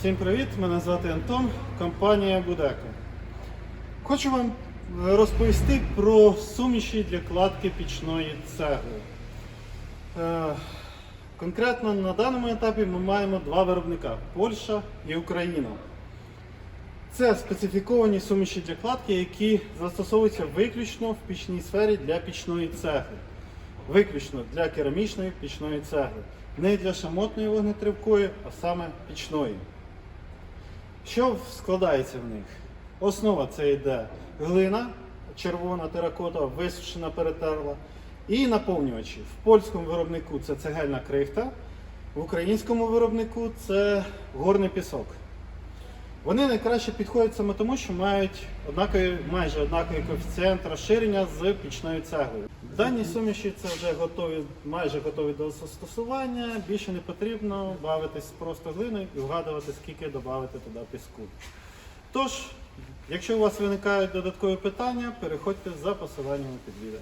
Всім привіт! Мене звати Антон, компанія Будеко. Хочу вам е, розповісти про суміші для кладки пічної цегли. Е, Конкретно на даному етапі ми маємо два виробника Польща і Україна. Це специфіковані суміші для кладки, які застосовуються виключно в пічній сфері для пічної цегли. Виключно для керамічної пічної цегли. Не для шамотної вогнетривкої, а саме пічної. Що складається в них? Основа це йде глина, червона теракота, висушена перетерла. І наповнювачі. В польському виробнику це цегельна крихта, в українському виробнику це горний пісок. Вони найкраще підходять саме тому, що мають однакові, майже однаковий коефіцієнт розширення з пічною цеглою. Дані суміші це вже готові, майже готові до застосування. Більше не потрібно бавитись просто глиною і вгадувати, скільки додати туди піску. Тож, якщо у вас виникають додаткові питання, переходьте за посиланнями під відео.